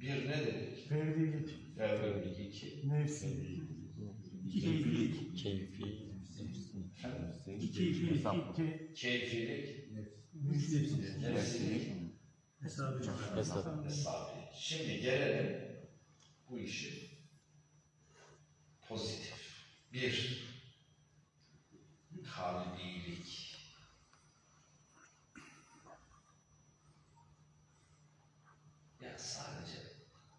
Bir ne dedik? Ferdilik iki. nefsilik, Keyfilik. Keyfi. Keyfilik. ke, Keyfilik, nefsilik, nefsilik, Hesabı. Hesap. hesabı. Şimdi gelelim bu işi pozitif. Bir, kalbilik. Ya sadece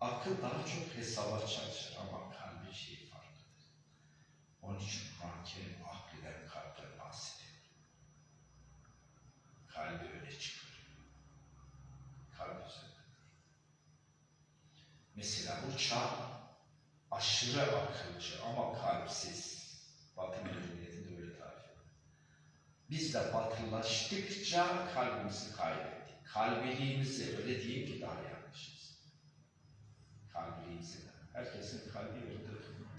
akıl daha çok hesaba çalışır ama kalbi şey farklıdır. Onun için Kur'an-ı Kerim akleden kalpten bahsediyor. Kalbi öne çıkıyor. Kalp üzerinde. Mesela bu çağ aşırı akılcı ama kalpsiz. Batı medeniyeti de öyle tarif ediyor. Biz de batılaştıkça kalbimizi kaybettik. Kalbiliğimizi öyle diyeyim ki daha yanlışız. Kalbiliğimizi de. Herkesin kalbi yerde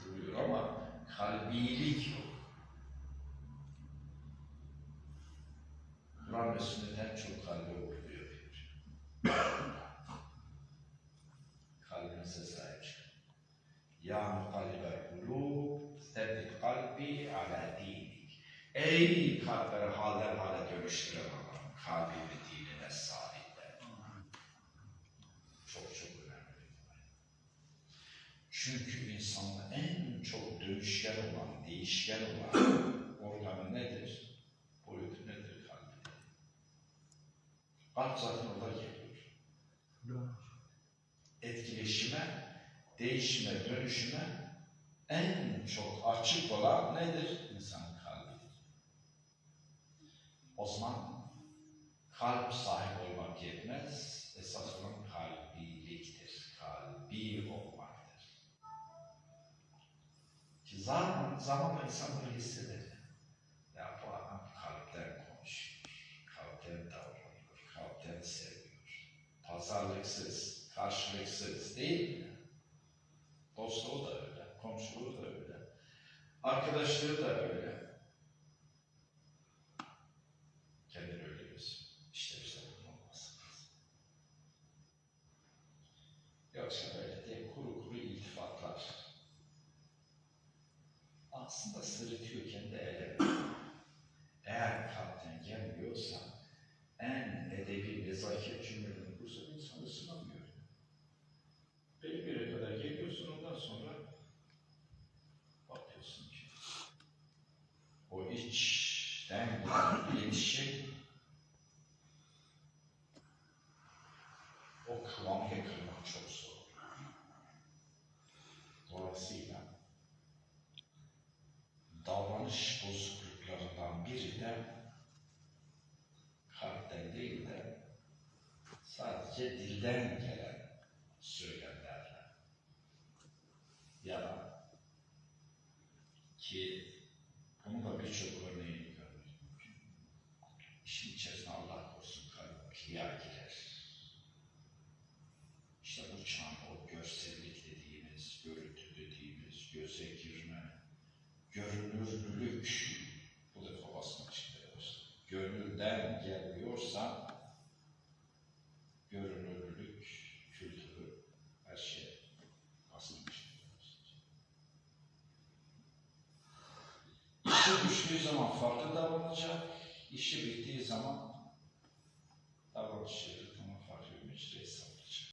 duruyor ama kalbilik. Kur'an ve sünnetten çok kalbi okuluyor. Kalbinize sahip çıkın. Ya mukallibel kulub, sebbit kalbi ala dinik. Ey kalpleri halden hale dönüştüren Allah'ım, kalbimi dinine sahiple. Çok çok önemli bir olay. Çünkü insanda en çok dönüşken olan, değişken olan organı nedir? Boyutu nedir kalbi? Kalp zaten orada geliyor etkileşime, değişime, dönüşüme en çok açık olan nedir? İnsanın kalbidir. O zaman kalp sahibi olmak yetmez, esas olan kalbiliktir. Zamanla insan bunu hisseder. Ya bu adam kalpten konuşuyor, kalpten davranıyor, kalpten seviyor. Pazarlıksız, karşılıksız değil mi? Dostluğu da öyle, komşuluğu da öyle, arkadaşlığı da öyle. Kendini öyle görsün. İşte bize bunun olması lazım. Yoksa Aslında sırıtıyor kendi ele. Eğer kalpten gelmiyorsa en edebi nezaket cümlelerini kursa insanı sınamıyor. Belli bir yere kadar geliyorsun ondan sonra bakıyorsun ki o içten gelen de kalpten değil de sadece dilden gelen söylemlerle ya da ki bunun da birçok örneğini görmek mümkün. İşin içerisine Allah korusun kalp kıya girer. İşte bu çağın o görsellik dediğimiz, görüntü dediğimiz, göze girme, görünürlülük bu defa basmak için başladı. Gönülden gelmiyorsa görünürlülük, kültürü, her şey basmak için başladı. İşi düştüğü zaman farklı davranacak, işi bittiği zaman davranışı